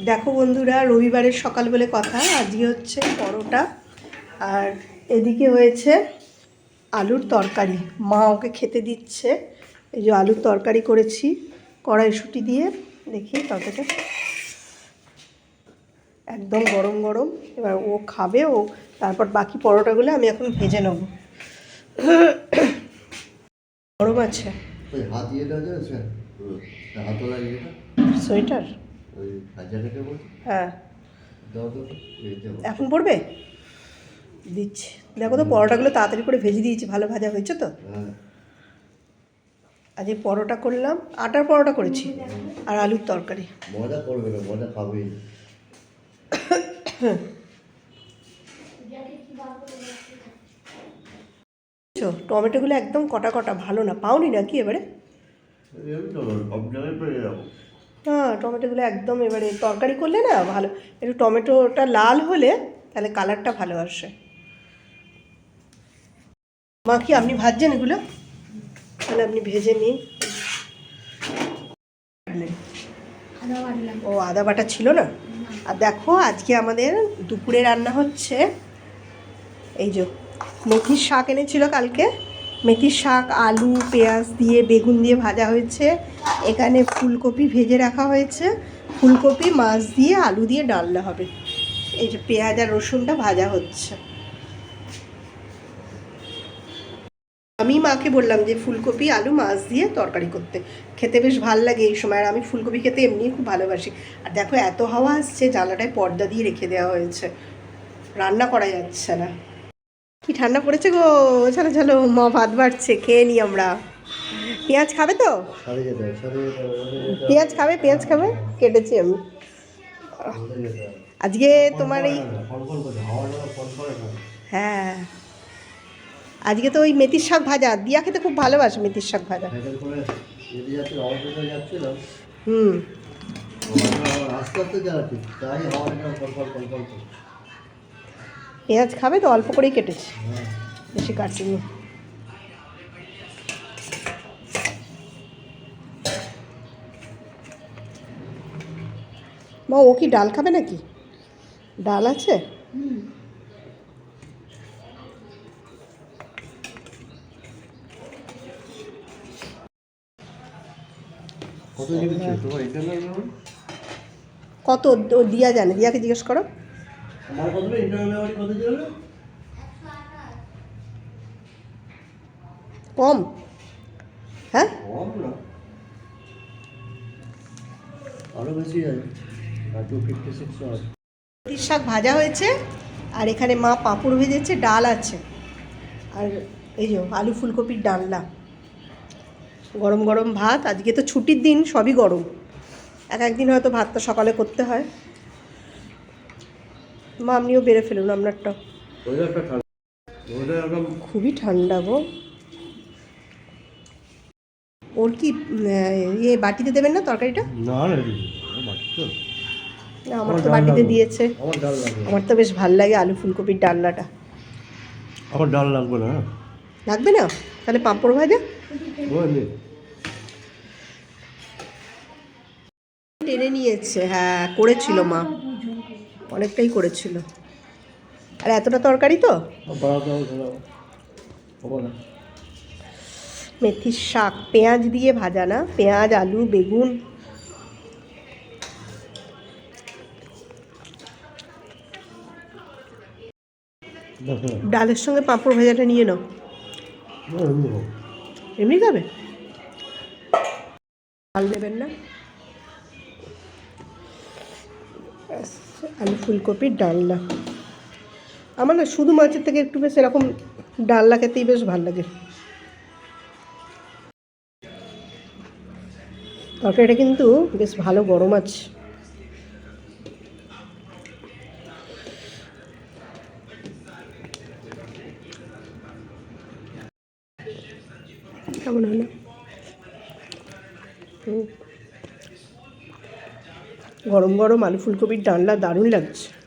দেখো বন্ধুরা রবিবারের সকাল বলে কথা আজকে হচ্ছে পরোটা। আর এদিকে হয়েছে আলুর তরকারি। মা ওকে খেতে দিচ্ছে। এই যে আলুর তরকারি করেছি কড়াইশুঁটি দিয়ে। দেখি তরকারিটা। একদম গরম গরম। এবার ও খাবে ও তারপর বাকি পরোটাগুলো আমি এখন ভেজে নেব। গরম আছে। সোয়েটার? হ্যাঁ। এখন পড়বে? দিচ্ছি। দেখো তো পরোটাগুলো তাড়াতাড়ি করে ভেজে দিয়েছি ভালো ভাজা হয়েছে তো? হ্যাঁ। আজ এই পরোটা করলাম আটার পরোটা করেছি আর আলুর তরকারি। মজা করবে না মজা খাবেই টমেটোগুলো একদম কটা কটা ভালো না? পাওনি নাকি এবারে? হ্যাঁ টমেটোগুলো একদম এবারে তরকারি করলে না ভালো, একটু টমেটোটা লাল হলে তাহলে কালারটা ভালো আসে। মা কি আপনি ভাজছেন এগুলো? তাহলে আপনি ভেজে নিন। ও, আদা বাটা ছিল না? আর দেখো আজকে আমাদের দুপুরে রান্না হচ্ছে, এই যে, মেথির শাক এনেছিল কালকে। মেথির শাক, আলু, পেঁয়াজ দিয়ে বেগুন দিয়ে ভাজা হয়েছে। এখানে ফুলকপি ভেজে রাখা হয়েছে। ফুলকপি, মাছ দিয়ে আলু দিয়ে ডালনা হবে। এই যে পেঁয়াজ আর রসুনটা ভাজা হচ্ছে। আমি মাকে বললাম যে ফুলকপি, আলু, মাছ দিয়ে তরকারি করতে। খেতে বেশ ভালো লাগে এই সময়, আর আমি ফুলকপি খেতে এমনি খুব ভালোবাসি। আর দেখো এত হাওয়া আসছে, জানলাটায় পর্দা দিয়ে রেখে দেওয়া হয়েছে। রান্না করা যাচ্ছে না। কি ঠান্ডা পড়েছে গো? চলো চলো, মা ভাত বাড়ছে, খেয়ে নিই আমরা। পেঁয়াজ খাবে তো? পেঁয়াজ খাবে পেঁয়াজ খাবে? কেটেছি আমি। আজকে তোমার এই না হ্যাঁ। আজকে তো ওই মেথির শাক ভাজা। দিয়া খেতে খুব ভালোবাসে মেথির শাক ভাজা। হুম। আস্তে আস্তে যাচ্ছি। তাই হাওয়াটা পেঁয়াজ খাবে তো অল্প করেই কেটেছি। বেশি কাটিনি মা ও কি ডাল খাবে নাকি? ডাল আছে? কত দিয়া জানে দিয়াকে জিজ্ঞেস করো। কত ইন্টারনাল মেমোরি কত ছিল? কম। হ্যাঁ? কম না। আরও বেশি আছে টু ফিফটি সিক্স শাক ভাজা হয়েছে আর এখানে মা পাঁপড় ভেজেছে ডাল আছে। আর এই যে আলু ফুলকপির ডালনা। গরম গরম ভাত আজকে তো ছুটির দিন সবই গরম। এক একদিন হয়তো ভাতটা সকালে করতে হয়। মা আপনিও বেড়ে ফেলুন আপনারটা। খুবই ঠান্ডা গো। ওর কি ইয়ে বাটিতে দেবেন না তরকারিটা? না না আমার তো বাটিতে দিয়েছে। আমার তো বেশ ভালো লাগে আলু ফুলকপির ডালনাটা। আমার ডাল লাগবে না। লাগবে না? তাহলে পাঁপড় ভাজা? টেনে নিয়েছে হ্যাঁ করেছিল মা। অনেকটাই করেছিল। আর এতটা তরকারি তো? মেথির শাক পেঁয়াজ দিয়ে ভাজা না? পেঁয়াজ আলু বেগুন। ডালের সঙ্গে পাঁপড় ভাজাটা নিয়ে নাও। এমনি খাবে। ডাল দেবেন না? আলু ফুলকপির ডালনা। আমার না শুধু মাছের থেকে একটু বেশ এরকম ডালনা খেতেই বেশ ভালো লাগে। তরকারিটা কিন্তু বেশ ভালো গরম আছে কেমন হলো? হুম। গরম গরম আলু ফুলকপির ডালনা দারুণ লাগছে।